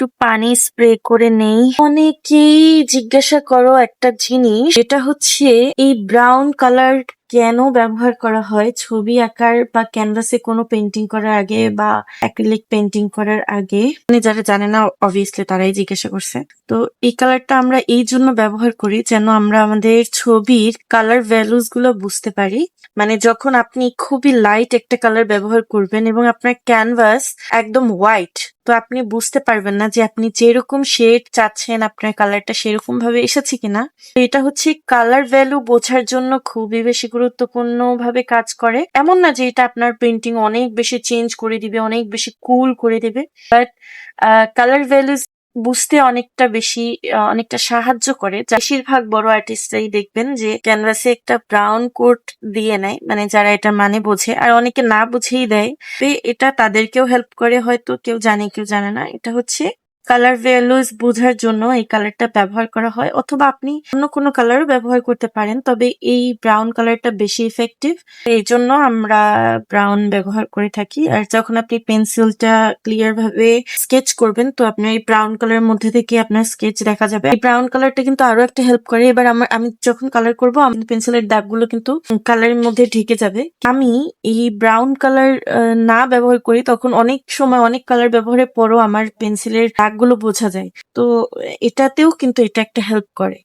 একটু পানি স্প্রে করে নেই। অনেকেই জিজ্ঞাসা করো একটা জিনিস এটা হচ্ছে এই ব্রাউন কালার কেন ব্যবহার করা হয়? ছবি আঁকার বা ক্যানভাসে কোনো পেন্টিং করার আগে বা অ্যাক্রিলিক পেন্টিং করার আগে? মানে যারা জানে না অবভিয়াসলি তারাই জিজ্ঞাসা করছে। তো এই কালারটা আমরা এই জন্য ব্যবহার করি যেন আমরা আমাদের ছবির কালার ভ্যালুসগুলো বুঝতে পারি। মানে যখন আপনি খুবই লাইট একটা কালার ব্যবহার করবেন এবং আপনার ক্যানভাস একদম হোয়াইট তো আপনি বুঝতে পারবেন না যে আপনি যেরকম শেড চাচ্ছেন, আপনার কালারটা সেরকম ভাবে এসেছে কিনা। এটা হচ্ছে কালার ভ্যালু বোঝার জন্য খুবই বেশি গুরুত্বপূর্ণ ভাবে কাজ করে। এমন না যে এটা আপনার পেন্টিং অনেক বেশি চেঞ্জ করে দিবে, অনেক বেশি কুল করে দেবে বাট কালার ভ্যালুস বুঝতে অনেকটা বেশি অনেকটা সাহায্য করে। বেশিরভাগ বড় আর্টিস্টরাই দেখবেন যে ক্যানভাসে একটা ব্রাউন কোট দিয়ে নেয় মানে যারা এটা মানে বোঝে, আর অনেকে না বুঝেই দেয়। এটা তাদেরকেও হেল্প করে, হয়তো কেউ জানে কেউ জানে না। এটা হচ্ছে কালার ভ্যালুস বোঝার জন্য এই কালারটা ব্যবহার করা হয়, অথবা আপনি অন্য কোনো কালারও ব্যবহার করতে পারেন, তবে এই ব্রাউন কালারটা বেশি ইফেক্টিভ এই জন্য আমরা ব্রাউন ব্যবহার করে থাকি, আর যখন আপনি পেন্সিলটা ক্লিয়ার ভাবে স্কেচ করবেন, তো আপনার এই ব্রাউন কালারের মধ্যে থেকে আপনার স্কেচ দেখা যাবে। এই ব্রাউন কালারটা কিন্তু আরও একটা হেল্প করে। এবার আমার, আমি যখন কালার করব, আমি পেন্সিলের দাগগুলো কিন্তু কালারের মধ্যে ঢেকে যাবে। আমি এই ব্রাউন কালার না ব্যবহার করি, তখন অনেক সময় অনেক কালার ব্যবহারের পরও আমার পেন্সিলের দাগগুলো বোঝা যায়। তো এটাতেও কিন্তু এটা একটা হেল্প করে।